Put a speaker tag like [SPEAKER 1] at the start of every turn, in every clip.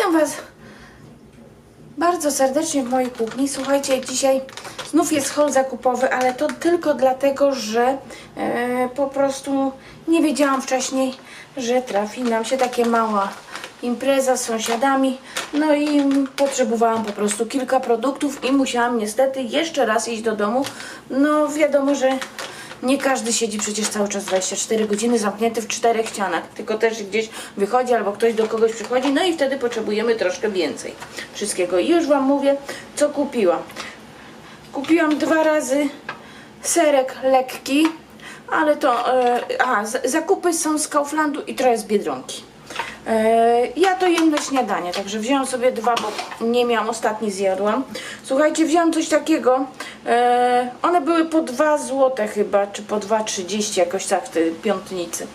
[SPEAKER 1] Witam Was bardzo serdecznie w mojej kuchni. Słuchajcie, dzisiaj znów jest haul zakupowy, ale to tylko dlatego, że e, po prostu nie wiedziałam wcześniej, że trafi nam się takie mała impreza z sąsiadami. No i potrzebowałam po prostu kilka produktów i musiałam niestety jeszcze raz iść do domu. No wiadomo, że nie każdy siedzi przecież cały czas 24 godziny zamknięty w czterech ścianach, tylko też gdzieś wychodzi albo ktoś do kogoś przychodzi, no i wtedy potrzebujemy troszkę więcej wszystkiego. I już Wam mówię, co kupiłam. Kupiłam dwa razy serek lekki, ale to, e, a, zakupy są z Kauflandu i trochę z Biedronki. E, ja to jem na śniadanie, także wzięłam sobie dwa, bo nie miałam, ostatni zjadłam. Słuchajcie, wzięłam coś takiego, e, one były po 2 złote chyba, czy po 2,30 jakoś tak w tej piątnicy.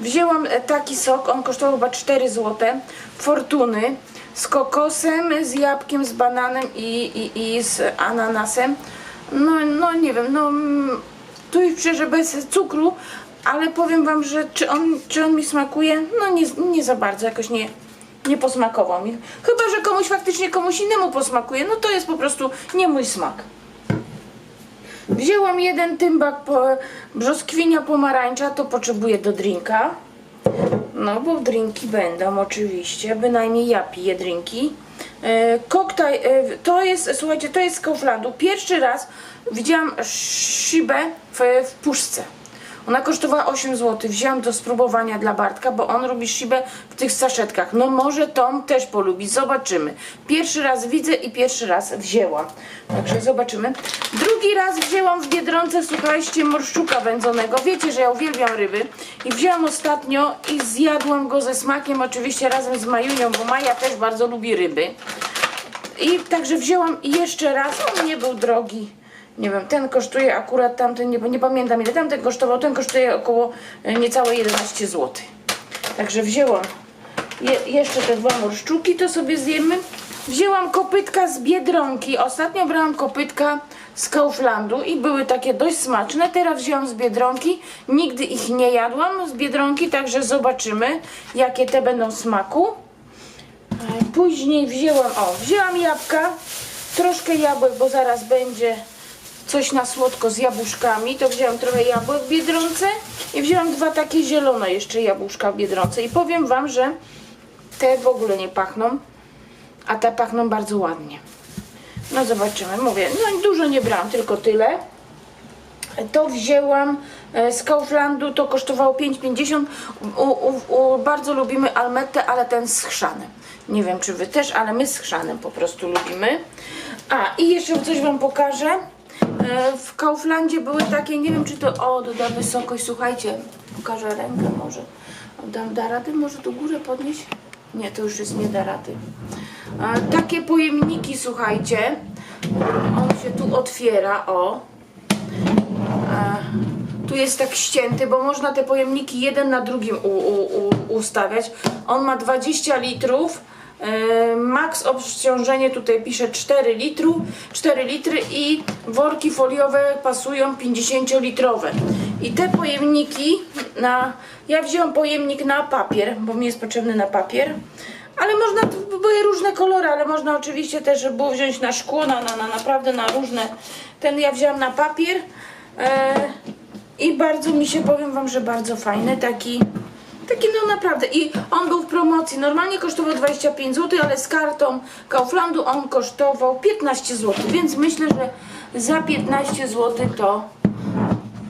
[SPEAKER 1] Wzięłam e, taki sok, on kosztował chyba 4 złote, Fortuny, z kokosem, z jabłkiem, z bananem i, i, i z ananasem. No, no nie wiem, no mm, tu już przecież bez cukru, ale powiem wam, że czy on, czy on mi smakuje? No nie, nie za bardzo, jakoś nie, nie posmakował mi. Chyba, że komuś faktycznie komuś innemu posmakuje, no to jest po prostu nie mój smak. Wzięłam jeden tymbak po, brzoskwinia pomarańcza, to potrzebuję do drinka. No bo drinki będą oczywiście, bynajmniej ja piję drinki. E, koktajl, e, to jest, słuchajcie, to jest z Kauflandu. Pierwszy raz widziałam szybę w, w puszce. Ona kosztowała 8 zł. Wzięłam do spróbowania dla Bartka, bo on lubi szybę w tych saszetkach. No może Tom też polubi, zobaczymy. Pierwszy raz widzę i pierwszy raz wzięłam. Także zobaczymy. Drugi raz wzięłam w Biedronce, słuchajcie, morszczuka wędzonego. Wiecie, że ja uwielbiam ryby. I wzięłam ostatnio i zjadłam go ze smakiem, oczywiście razem z Majunią, bo Maja też bardzo lubi ryby. I także wzięłam jeszcze raz, on nie był drogi. Nie wiem, ten kosztuje akurat tamten, nie, nie pamiętam ile tamten kosztował, ten kosztuje około e, niecałe 11 zł. Także wzięłam je, jeszcze te dwa morszczuki, to sobie zjemy. Wzięłam kopytka z Biedronki. Ostatnio brałam kopytka z Kauflandu i były takie dość smaczne. Teraz wzięłam z Biedronki. Nigdy ich nie jadłam z Biedronki, także zobaczymy, jakie te będą smaku. E, Później wzięłam, o, wzięłam jabłka, troszkę jabłek, bo zaraz będzie coś na słodko z jabłuszkami, to wzięłam trochę jabłek w Biedronce i wzięłam dwa takie zielone jeszcze jabłuszka w Biedronce i powiem Wam, że te w ogóle nie pachną, a te pachną bardzo ładnie. No zobaczymy, mówię, no dużo nie brałam, tylko tyle. To wzięłam e, z Kauflandu, to kosztowało 5,50. U, u, u, bardzo lubimy almetę, ale ten z chrzanem. Nie wiem, czy wy też, ale my z chrzanem po prostu lubimy. A, i jeszcze coś wam pokażę. E, W Kauflandzie były takie, nie wiem czy to, o, doda wysokość, słuchajcie, pokażę rękę może. Dam, da radę może do góry podnieść? Nie, to już jest nie da rady. E, Takie pojemniki, słuchajcie. On się tu otwiera, o. Tu jest tak ścięty, bo można te pojemniki jeden na drugim u, u, u, ustawiać. On ma 20 litrów. Max obciążenie tutaj pisze 4 litru, 4 litry i worki foliowe pasują 50-litrowe. I te pojemniki na. Ja wziąłem pojemnik na papier, bo mi jest potrzebny na papier. Ale można, były różne kolory, ale można oczywiście też było wziąć na szkło, na, na, na naprawdę na różne. Ten ja wziąłem na papier. E, I bardzo mi się, powiem wam, że bardzo fajny, taki, taki no naprawdę. I on był w promocji, normalnie kosztował 25 zł, ale z kartą Kauflandu on kosztował 15 zł, więc myślę, że za 15 zł to,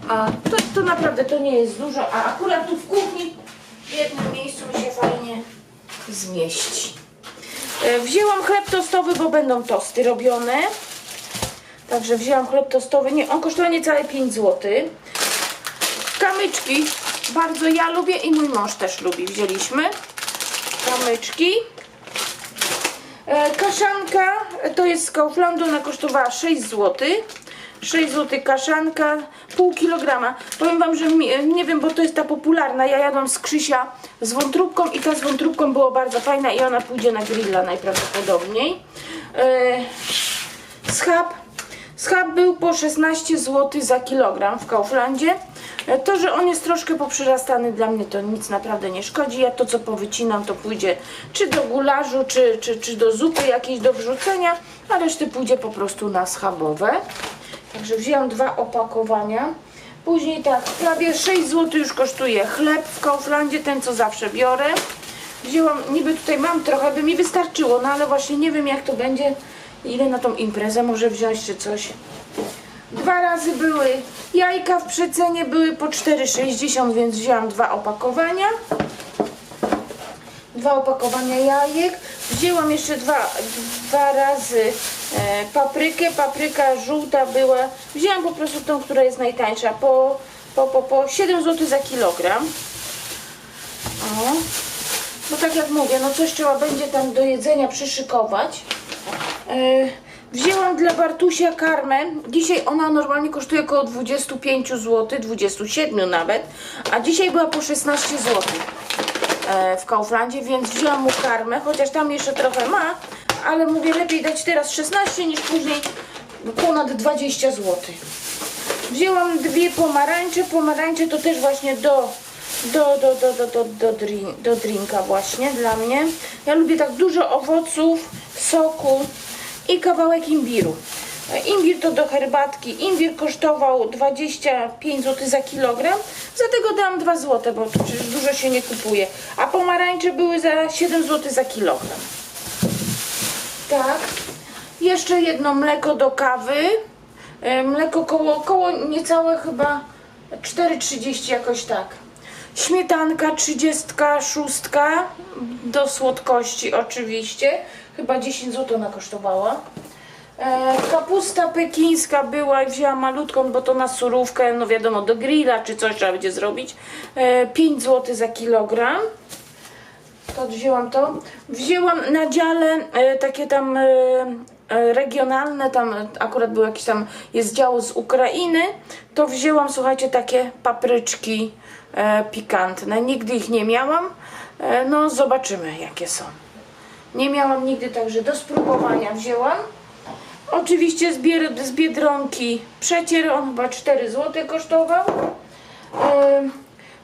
[SPEAKER 1] a, to, to naprawdę to nie jest dużo, a akurat tu w kuchni w jednym miejscu mi się fajnie zmieści. E, Wzięłam chleb tostowy, bo będą tosty robione. Także wzięłam chleb tostowy. Nie, on kosztuje niecałe 5 zł. Kamyczki. Bardzo ja lubię i mój mąż też lubi. Wzięliśmy kamyczki. E, kaszanka to jest z Kauflandu. Ona kosztowała 6 zł. 6 zł kaszanka, pół kilograma. Powiem wam, że mi, nie wiem, bo to jest ta popularna. Ja jadłam z Krzysia z wątróbką i ta z wątróbką była bardzo fajna i ona pójdzie na grilla najprawdopodobniej. E, schab Schab był po 16 zł za kilogram w Kauflandzie, E, To, że on jest troszkę poprzyrastany, dla mnie to nic naprawdę nie szkodzi. Ja to, co powycinam, to pójdzie czy do gularzu, czy, czy, czy do zupy jakiejś do wrzucenia, a reszty pójdzie po prostu na schabowe. Także wzięłam dwa opakowania. Później tak, prawie 6 zł już kosztuje chleb w Kauflandzie, ten co zawsze biorę. Wzięłam, niby tutaj mam trochę, by mi wystarczyło, no ale właśnie nie wiem jak to będzie, ile na tą imprezę może wziąć czy coś. Dwa razy były jajka w przecenie, były po 4,60, więc wzięłam dwa opakowania. Dwa opakowania jajek. Wzięłam jeszcze dwa, dwa razy e, paprykę. Papryka żółta była. Wzięłam po prostu tą, która jest najtańsza. Po, po, po, po 7 zł za kilogram. O. Bo tak jak mówię, no coś trzeba będzie tam do jedzenia przyszykować. E, Wzięłam dla Bartusia karmę. Dzisiaj ona normalnie kosztuje około 25 zł, 27 nawet, a dzisiaj była po 16 zł e, w Kauflandzie, więc wzięłam mu karmę, chociaż tam jeszcze trochę ma, ale mówię lepiej dać teraz 16 niż później ponad 20 zł. Wzięłam dwie pomarańcze. Pomarańcze to też właśnie do, do, do, do, do, do, do, drink, do drinka właśnie dla mnie. Ja lubię tak dużo owoców, soku i kawałek imbiru. Imbir to do herbatki. Imbir kosztował 25 zł za kilogram. Za tego dałam 2 zł, bo przecież dużo się nie kupuje. A pomarańcze były za 7 zł za kilogram. Tak. Jeszcze jedno mleko do kawy. E, Mleko koło, koło niecałe chyba 4,30 jakoś tak. Śmietanka 36 do słodkości oczywiście. Chyba 10 zł ona kosztowała. E, kapusta pekińska była i wzięłam malutką, bo to na surówkę, no wiadomo, do grilla czy coś trzeba będzie zrobić. E, 5 zł za kilogram. To wzięłam to. Wzięłam na dziale e, takie tam e, e, regionalne, tam akurat był jakiś tam, jest dział z Ukrainy, to wzięłam, słuchajcie, takie papryczki e, pikantne. Nigdy ich nie miałam, e, no zobaczymy jakie są. Nie miałam nigdy, także do spróbowania wzięłam. Oczywiście z, bier, z Biedronki przecier, on chyba 4 zł kosztował.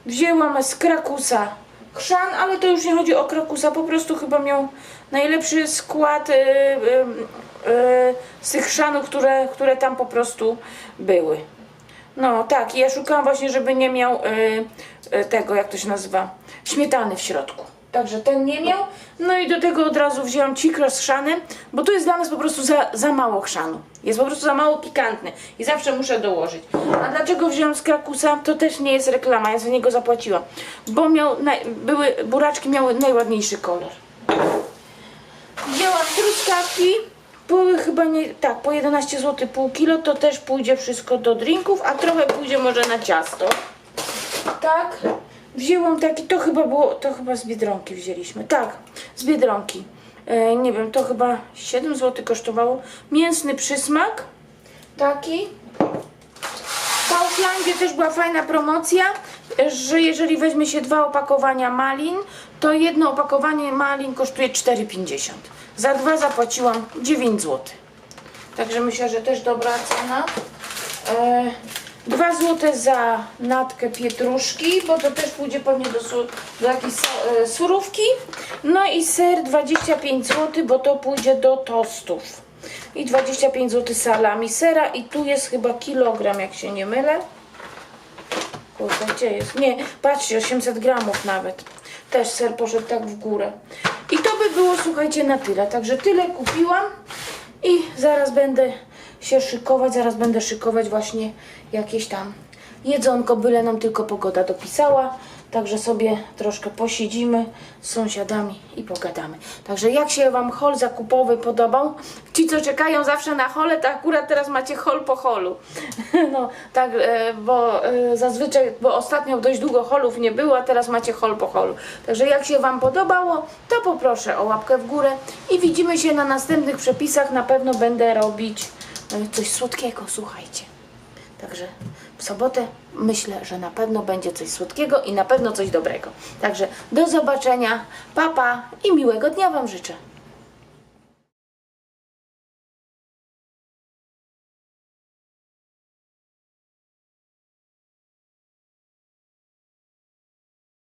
[SPEAKER 1] Wzięłam z Krakusa chrzan, ale to już nie chodzi o Krakusa, po prostu chyba miał najlepszy skład e, e, e, z tych chrzanów, które, które tam po prostu były. No tak, ja szukałam właśnie, żeby nie miał e, tego, jak to się nazywa, śmietany w środku. Także ten nie miał. No i do tego od razu wzięłam cikro z chrzanem, bo tu jest dla nas po prostu za, za mało chrzanu. Jest po prostu za mało pikantny i zawsze muszę dołożyć. A dlaczego wziąłam z Krakusa? To też nie jest reklama, ja za niego zapłaciłam. Bo miał, naj, były, buraczki miały najładniejszy kolor. Wzięłam truskawki. Były chyba nie, tak, po 11 zł pół kilo, to też pójdzie wszystko do drinków, a trochę pójdzie może na ciasto. Tak. Wzięłam taki, to chyba było, to chyba z Biedronki wzięliśmy. Tak, z Biedronki. E, nie wiem, to chyba 7 zł kosztowało. Mięsny przysmak. Taki. W Kauflandzie też była fajna promocja, że jeżeli weźmie się dwa opakowania malin, to jedno opakowanie malin kosztuje 4,50. Za dwa zapłaciłam 9 zł. Także myślę, że też dobra cena. E, 2 zł za natkę pietruszki, bo to też pójdzie pewnie do, su, do jakiejś e, surówki. No i ser 25 zł, bo to pójdzie do tostów. I 25 zł salami sera i tu jest chyba kilogram, jak się nie mylę. Kurde, gdzie jest? Nie, patrzcie, 800 gramów nawet. Też ser poszedł tak w górę. I to by było, słuchajcie, na tyle. Także tyle kupiłam i zaraz będę się szykować, zaraz będę szykować właśnie jakieś tam jedzonko, byle nam tylko pogoda dopisała. Także sobie troszkę posiedzimy z sąsiadami i pogadamy. Także jak się Wam hol zakupowy podobał? Ci, co czekają zawsze na hole, to akurat teraz macie hol po holu. No tak, e, bo e, zazwyczaj, bo ostatnio dość długo holów nie było, a teraz macie hol po holu. Także jak się Wam podobało, to poproszę o łapkę w górę i widzimy się na następnych przepisach. Na pewno będę robić e, coś słodkiego, słuchajcie. Także w sobotę myślę, że na pewno będzie coś słodkiego i na pewno coś dobrego. Także do zobaczenia, papa pa i miłego dnia Wam życzę.